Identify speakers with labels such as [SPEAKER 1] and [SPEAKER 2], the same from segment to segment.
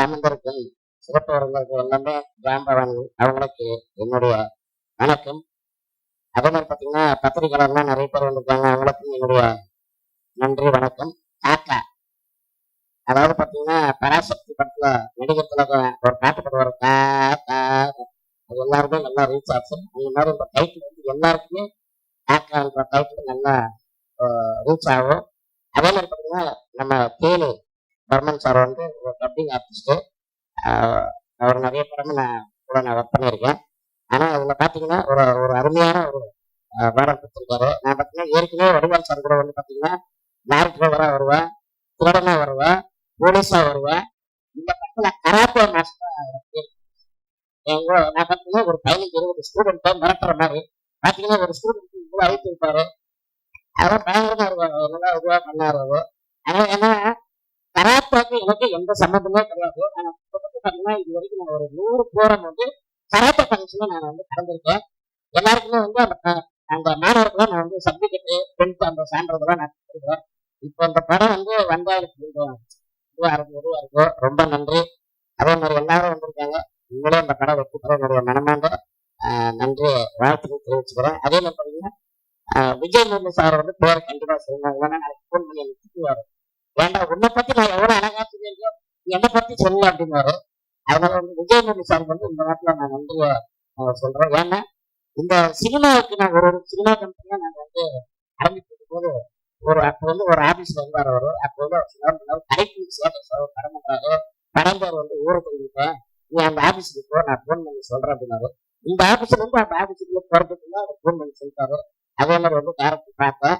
[SPEAKER 1] அமர்ந்திருக்கும் சிறப்பு விருந்தினர்கள் எல்லாமே ஜாம்பவன் அவங்களுக்கு என்னுடைய வணக்கம். அதே மாதிரி பார்த்தீங்கன்னா பத்திரிகையாளர்லாம் நிறைய பேர் வந்திருக்காங்க. அவங்களுக்கும் என்னுடைய நன்றி வணக்கம். காக்கா அதாவது பார்த்தீங்கன்னா பராசக்தி படத்துல நடிகர் திலகம் ஒரு பாட்டு பாடுவார். கா அது எல்லாருமே நல்லா ரீச் ஆச்சு. அந்த மாதிரி இந்த டைட்டில் வந்து எல்லாருக்குமே காக்கான்ற டைட்டில் நல்லா ரீச் ஆகும். அதே மாதிரி பார்த்தீங்கன்னா நம்ம தேனி. பர்மன் சார் வந்து ஒரு டப்பிங் ஆர்டிஸ்ட்டு அவர் நிறைய படமும் நான் கூட நான் ஒர்க் பண்ணியிருக்கேன் ஆனால் அதில் பார்த்தீங்கன்னா ஒரு ஒரு அருமையான ஒரு வேடம் கொடுத்துருக்காரு நான் பார்த்தீங்கன்னா ஏற்கனவே வருவாள் சார் கூட வந்து பார்த்தீங்கன்னா லாரி டிரைவராக வருவேன் திருடனாக வருவேன் போலீஸாக வருவேன் இந்த படத்துல கராத்தே மாஸ்டர் நான் பார்த்தீங்கன்னா ஒரு பதினஞ்சு இருபது ஸ்டூடெண்ட்டை மிரட்டுற மாதிரி பார்த்தீங்கன்னா ஒரு ஸ்டூடெண்ட் இவ்வளோ அழைத்து இருப்பாரு அதெல்லாம் பயங்கரமாக இருக்கும் அவர் நல்லா இதுவாக பண்ணாரு ஆனால் ஏன்னா கராத்தேக்கு எனக்கு எந்த சம்மந்தமே கிடையாது. ஆனால் பார்த்தீங்கன்னா இது வரைக்கும் நான் ஒரு நூறு போரம் வந்து கராத்தா ஃபங்க்ஷன்ல நான் வந்து கலந்துருக்கேன் எல்லாருக்குமே வந்து அந்த க- அந்த மாணவர்கள் நான் வந்து சர்டிஃபிகேட்டு டென்த் அந்த சான்றதெல்லாம் நான் கொடுத்துருக்கேன். இப்போ இந்த படம் வந்து வந்தா எனக்கு கொஞ்சம் இதுவாக இருக்கும் இதுவாக இருக்கும் ரொம்ப நன்றி. அதே மாதிரி எல்லாரும் வந்திருக்காங்க. உங்களே அந்த படம் வெற்றி பெற என்னுடைய மனமார்ந்த நன்றி வாழ்த்துக்கள் தெரிவிச்சுக்கிறேன். அதே மாதிரி பார்த்தீங்கன்னா விஜய் முருகன் சார் வந்து பேர் கண்டிப்பாக சொல்லணும் ஏன்னா நான் ஃபோன் பண்ணி எனக்கு வேண்டாம் உன்னை பத்தி நான் எவ்வளவு அழகா சொல்லியிருக்கோம் என்னை பத்தி சொல்லல அப்படின்னாரு. அதனால வந்து விஜயமணி சார் வந்து இந்த நேரத்தில் நான் வந்து சொல்றேன். ஏன்னா இந்த சினிமாவுக்கு நான் ஒரு ஒரு சினிமா கம்பெனியா நான் வந்து ஆரம்பிக்கும் போது ஒரு அப்போ வந்து ஒரு ஆபீஸ்ல இருந்தார் அவரு. அப்போ வந்து அவர் சொன்னார் இந்த மாதிரி கரெக்ட் சார் படம் பண்றாரு படம் பேர் வந்து ஊருக்கு போயிருக்கேன். நீ அந்த ஆபீஸுக்கு போ நான் ஃபோன் பண்ணி சொல்றேன் அப்படின்னாரு. இந்த ஆபீஸ்ல இருந்து அந்த ஆபீஸுக்கு போறதுக்கு அவர் ஃபோன் பண்ணி சொல்லிட்டாரு. அதே மாதிரி வந்து டேரக்டர் பார்த்தேன்.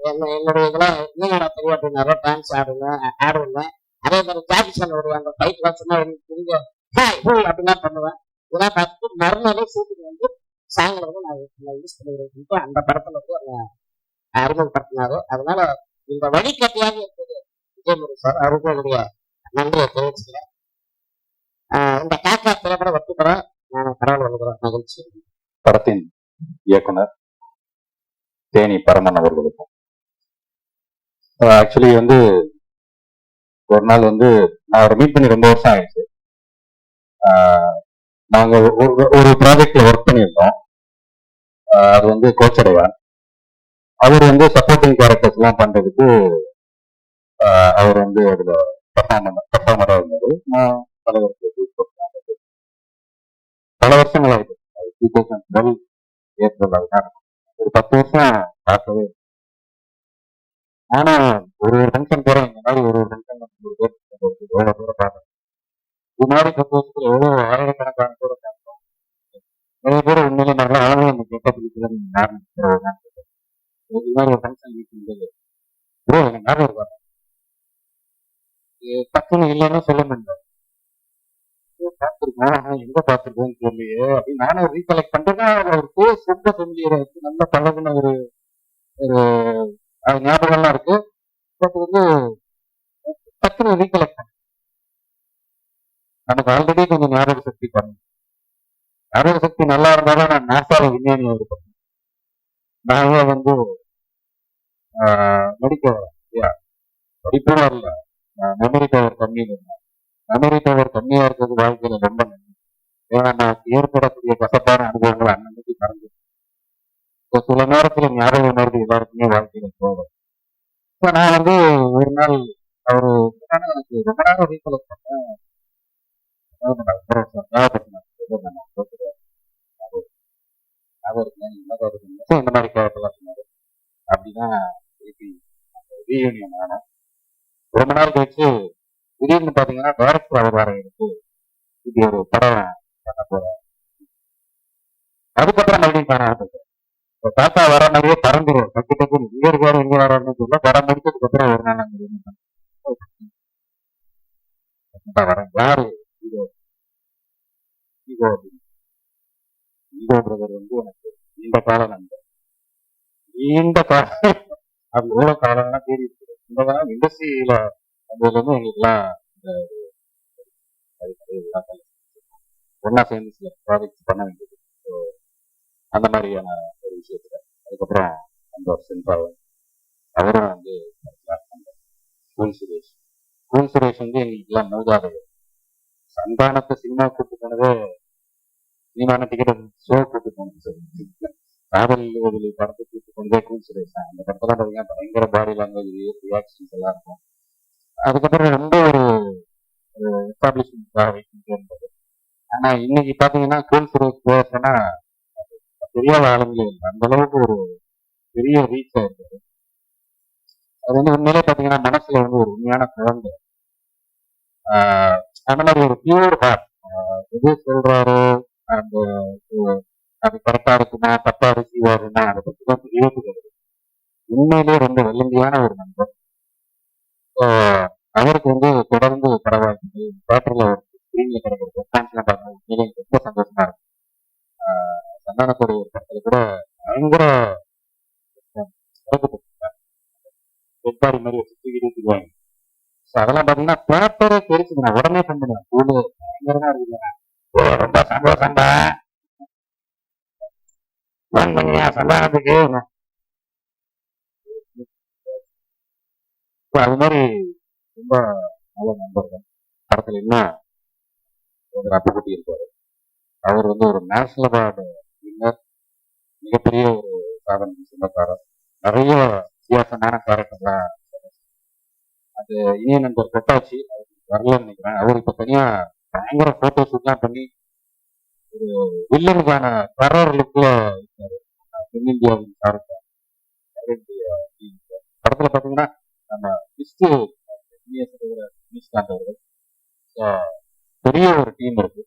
[SPEAKER 1] என்ன- என்னுடைய இதில் நீங்களா தெரியும் அப்படின்னாரு டான்ஸ் ஆடுங்க ஆடுவேன் அதே மாதிரி ஜாக்கிசன் ஒரு அந்த ஃபைட்லாம் சொன்னா எனக்கு தெரிஞ்ச ஹாய் ஹூய் அப்படிலாம் பண்ணுவேன். இதெல்லாம் பார்த்துட்டு மறுநாளே சூட்டிங் வந்து சாங்கில் வந்து நான் யூஸ் பண்ணிடுறேன் அந்த படத்தில் வந்து என்னை அறிமுகப்படுத்தினாரு. அதனால இந்த வழிகாட்டியாக இருப்பது விஜயமுறை சார் அவருக்கு என்னுடைய நன்றியை தெரிவிச்சுக்கிறேன். இந்த காக்கா திரைப்படம் ஒத்து பெற நான் கடவுள் வந்துக்கிறேன் மகிழ்ச்சி.
[SPEAKER 2] படத்தின் இயக்குனர் தேனி பரமன் அவர்களுக்கும் ஆக்சுவலி வந்து ஒரு நாள் வந்து நான் அவரை மீட் பண்ணி ரொம்ப வருஷம் ஆயிடுச்சு. நாங்கள் நாங்க ஒரு ஒரு ப்ராஜெக்ட்ல ஒர்க் பண்ணியிருந்தோம். அது வந்து கோச்சடையான். அவர் வந்து சப்போர்ட்டிங் கேரக்டர்ஸ் எல்லாம் பண்றதுக்கு அவர் வந்து அதுல பர்ஃபார்மர் பர்ஃபார்மரா இருந்தாரு. நான் தலைவருக்கு பல வருஷங்கள் ஆயிடுச்சு டூ தௌசண்ட் டுவெல் ஏப்ரல் அதுதான் ஒரு பத்து வருஷம் பார்க்கவே ஆனா ஒரு ஒரு ஃபங்க்ஷன் போறேன் இந்த மாதிரி ஒரு ஒரு ஃபங்க்ஷன் ஒரு பேர் எவ்வளவு தூரம் பார்க்கணும் இது மாதிரி பத்து எவ்வளவு ஆயிரக்கணக்கான பேர் பார்க்கணும் நிறைய பேர் உண்மையிலே நல்லா ஆளும் அந்த கேட்ட பிடிக்கலன்னு யாரும் இது மாதிரி ஒரு ஃபங்க்ஷன் வீட்டு ப்ரோ எனக்கு ஞாபகம் இருக்காங்க டக்குன்னு இல்லைன்னா சொல்ல முடியல. பார்த்துருக்கோம் ஆனா எங்க பார்த்துருக்கோம்னு தெரியலையே. அப்படின்னு நானும் ரீகலெக்ட் பண்றேன் ஒரு பேஸ் ரொம்ப ஃபெமிலியரா இருக்கு நல்ல பழகுன ஒரு ஒரு அது ஞாபகம்லாம் இருக்கு பட் வந்து டக்குனு ரீகலெக்ட் பண்ணு. நமக்கு ஆல்ரெடி கொஞ்சம் ஞாபக சக்தி பண்ணணும் ஞாபக சக்தி நல்லா இருந்தாலும் நான் நாசால விஞ்ஞானியா இருப்பேன். நான் வந்து ஆஹ், நடிக்க படிப்பும் வரல. மெமரி பவர் கம்மி இருந்தேன் மெமரி பவர் கம்மியா இருக்கிறது வாழ்க்கையில் ரொம்ப நன்றி. ஏன்னா நான் ஏற்படக்கூடிய கசப்பான அனுபவங்கள் அன்னன்னைக்கு மறந்து சில நேரத்துல ஞாபகம் உணர்வு எல்லாருக்குமே வாழ்க்கையில போகும் இப்போ நான் வந்து ஒரு நாள் அவரு என்னன்னா எனக்கு ரொம்ப நேரம் ரீகலெக்ட் பண்ணேன் அதாவது நான் அப்புறம் சொன்னேன், ஞாபகப்படுத்தினேன். ஏதோ நான் சொல்றேன். அது- ஞாபகம் இருக்கு, ஞாபகம் இருக்கு. So, இந்த மாதிரி கேரக்டர்லாம் சொன்னாரு அப்படிதான் திருப்பி ரீயூனியன் ஆனோம் ரொம்ப நாள் கழிச்சு திடீர்னு பாத்தீங்கன்னா டைரக்டர் அவர் வர எடுத்து இப்படி ஒரு படம் பண்ண போறேன் அதுக்கப்புறம் மறுபடியும் காண ஆரம்பிச்சேன் இப்ப தாத்தா வர மாதிரியே பறந்துரும். டக்கு டக்கு இங்க இருக்காரு இங்க வராருன்னு சொல்ல படம் முடிச்சதுக்கு அப்புறம் ஒரு நாள் அங்க வரேன் யாரு? ஹீரோ ஹீரோ அப்படின்னு பிரதர் வந்து எனக்கு இந்த காலம் நண்பர் நீண்ட காலம் அது எவ்வளவு காலம்லாம் தேடி இருக்குது இந்த காலம் இண்டஸ்ட்ரியில வந்ததுல இருந்து எங்களுக்குலாம் இந்த சேர்ந்து சில ப்ராஜெக்ட் பண்ண வேண்டியது. அந்த மாதிரியான விஷயத்துல. அதுக்கப்புறம் அந்த ஒரு அவரும் வந்து கூல் சுரேஷ். கூல் சுரேஷ் வந்து எங்களுக்கு எல்லாம் மூதாதையர் சந்தானத்தை சினிமா கூட்டு போனதே சினிமான டிக்கெட் ஷோ கூட்டு போனது சரி. காதல் உதவி படத்தை கூட்டு போனதே கூல் சுரேஷ் தான். அந்த படத்துல பார்த்தீங்கன்னா பயங்கர பாடி லாங்குவேஜ் ரியாக்ஷன்ஸ் எல்லாம் இருக்கும். அதுக்கப்புறம் ரொம்ப ஒரு எஸ்டாப்ளிஷ்மெண்ட் ஆனா இன்னைக்கு பாத்தீங்கன்னா கூல் சுரேஷ் பேசுனா பெரிய ஆளுங்களே இல்லை. அந்த அளவுக்கு ஒரு பெரிய ரீச் ஆயிருக்காரு அது வந்து உண்மையிலே பாத்தீங்கன்னா மனசுல வந்து ஒரு உண்மையான குழந்தை. ஆஹ் அந்த மாதிரி ஒரு பியூர் ஹார்ட் எது சொல்றாரோ அந்த அது கரெக்டா இருக்குமா தப்பா இருக்குவாருன்னா அதை பத்தி தான் தெரியறது கிடையாது உண்மையிலேயே ரொம்ப வெள்ளந்தியான ஒரு நண்பர். அவருக்கு வந்து தொடர்ந்து பரவாயில்லை. தேட்டர்ல ஒரு ஸ்கிரீன்ல கிடைக்கிறது ரெஸ்பான்ஸ்லாம் பாருங்க உண்மையிலே ரொம்ப சந்தோஷமா இருக்கு. ஆஹ் ஒரு படத்துல கூட பயங்கர வெப்பாரி மாதிரி சுத்திக்கிட்டு ஸோ அதெல்லாம் பாத்தீங்கன்னா பேப்பரே உடனே பண்ணுவேன் கூடு பயங்கரமா இருக்குங்க ரொம்ப சந்தானத்துக்கு அது மாதிரி ரொம்ப நல்ல நண்பர்கள். படத்துல என்ன? ஒரு அப்புக்குட்டி இருப்பாரு. அவர் வந்து ஒரு நேஷனல் அவார்டு வின்னர் மிகப்பெரிய ஒரு சாதனை சொந்தக்காரர் நிறைய வித்தியாசமான கேரக்டர்லாம் அது இனிய நண்பர் கொட்டாச்சி வரலன்னு நினைக்கிறேன். அவர் இப்போ தனியாக பயங்கர ஃபோட்டோ ஷூட்லாம் பண்ணி ஒரு வில்லனுக்கான டெரர் லுக்கில் இருக்காரு தென்னிந்தியாவின் சார்ந்த படத்தில் பார்த்தீங்கன்னா நம்ம கிறிஸ்து நிஷ்காந்த் அவர்கள் பெரிய ஒரு டீம் இருக்கு.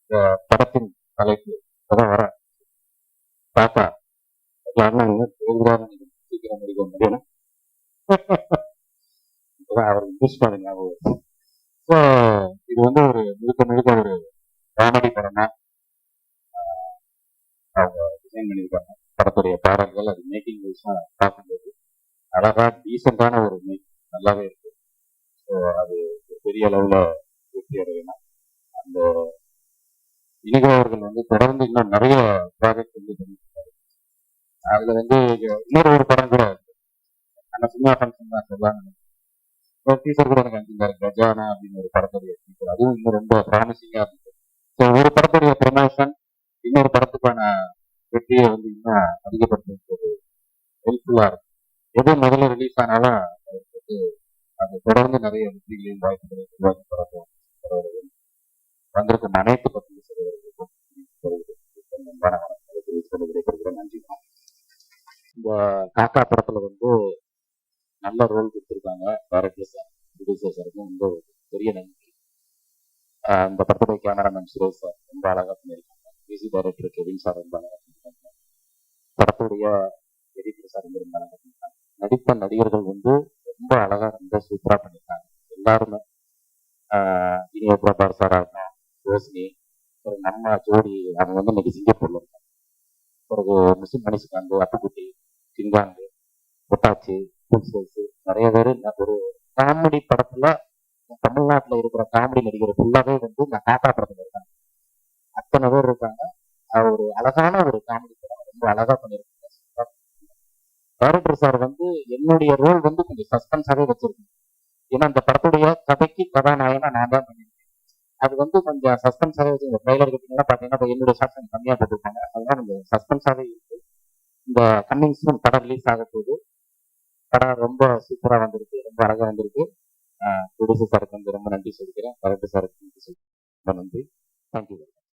[SPEAKER 2] இந்த படத்தின் தலைப்பு இப்பதான் வர பாப்பா. சீக்கிரம் முடிக்க முடியும் இப்பதான் அவர் இங்கிலீஷ் பண்ண வருது. So, இது வந்து ஒரு முழுக்க முழுக்க ஒரு காமெடி படம் தான் அவங்க டிசைன் பண்ணியிருக்காங்க. படத்துடைய பாடல்கள் அது மேக்கிங் வைஸ்லாம் பார்க்கும்போது அழகா டீசெண்டான ஒரு மேக் நல்லாவே இருக்கு. ஸோ அது ஒரு பெரிய அளவில் வெற்றி அடையணும் அந்த இனிகோ அவர்கள் வந்து தொடர்ந்து இன்னும் நிறைய ப்ராஜெக்ட் வந்து அதுல வந்து இன்னொரு ஒரு படம் கூட இருக்கு. அந்த சினிமா ஃபங்க்ஷன் தான் சொல்லலாம் ஒரு டீசர் கூட எனக்கு அனுப்பியிருந்தாரு கஜானா அப்படின்னு ஒரு படத்துடைய டீசர் அதுவும் இன்னும் ரொம்ப ப்ராமிசிங்கா இருந்துச்சு ஸோ ஒரு படத்துடைய ப்ரொமோஷன் இன்னொரு படத்துக்கான வெற்றியை வந்து இன்னும் அதிகப்படுத்துறதுக்கு ஹெல்ப்ஃபுல்லா இருக்கும் எது முதல்ல ரிலீஸ் ஆனாலும் அவருக்கு வந்து அது தொடர்ந்து நிறைய வெற்றிகளையும் வாய்ப்புகளையும் உருவாக்கி தரப்போம் வந்திருக்கும் அனைத்து இந்த காக்கா படத்துல வந்து நல்ல ரோல் கொடுத்துருக்காங்க. டேரக்டர் சார் ப்ரொடியூசர் சாருக்கும் ரொம்ப பெரிய நன்றி அந்த படத்துடைய கேமராமேன் சுரேஷ் சார் ரொம்ப அழகாக பண்ணியிருக்காங்க. மியூசிக் டைரக்டர் கெவின் சார் ரொம்ப அழகாக பண்ணியிருக்காங்க. படத்துடைய எடிட்டர் சார் ரொம்ப ரொம்ப அழகாக பண்ணியிருக்காங்க. நடிப்ப நடிகர்கள் வந்து ரொம்ப அழகாக ரொம்ப சூப்பராக பண்ணியிருக்காங்க. எல்லாருமே ஆஹ் இனிய பிரபார் சாரா ரோஷினி ஒரு நம்ம ஜோடி அவங்க வந்து இன்னைக்கு சிங்கப்பூர்ல இருக்காங்க. பிறகு முஸ்லிம் அந்த அட்டுக்குட்டி சிங்காண்டு பொட்டாச்சி புல்சேசு நிறைய பேர் ஒரு காமெடி படத்துல தமிழ்நாட்டுல இருக்கிற காமெடி நடிகர் ஃபுல்லாவே வந்து இந்த காக்கா படத்துல இருக்காங்க. அத்தனை பேர் இருக்காங்க. ஒரு அழகான ஒரு காமெடி படம். ரொம்ப அழகா பண்ணியிருக்காங்க. டேரக்டர் சார் வந்து என்னுடைய ரோல் வந்து கொஞ்சம் சஸ்பென்ஸாவே வச்சிருக்கேன். ஏன்னா அந்த படத்துடைய கதைக்கு கதாநாயகனா நான் தான் பண்ணியிருக்கேன். அது வந்து கொஞ்சம் சஸ்பென்ஸாகவே வச்சு இந்த ட்ரைலர் பார்த்தீங்கன்னா பார்த்தீங்கன்னா என்னுடைய ஷார்ட்ஸ் கம்மியா போட்டிருக்காங்க அதெல்லாம் கொஞ்சம் சஸ்பென்ஸாவே இருக்கு. இந்த கம்மிங் படம் ரிலீஸ் ஆக போகுது படம் ரொம்ப சூப்பரா வந்திருக்கு. ரொம்ப அழகா வந்திருக்கு. ப்ரொடியூசர் சாருக்கு வந்து ரொம்ப நன்றி சொல்லிக்கிறேன். டைரக்டர் சாருக்கு நன்றி ரொம்ப நன்றி. தேங்க்யூ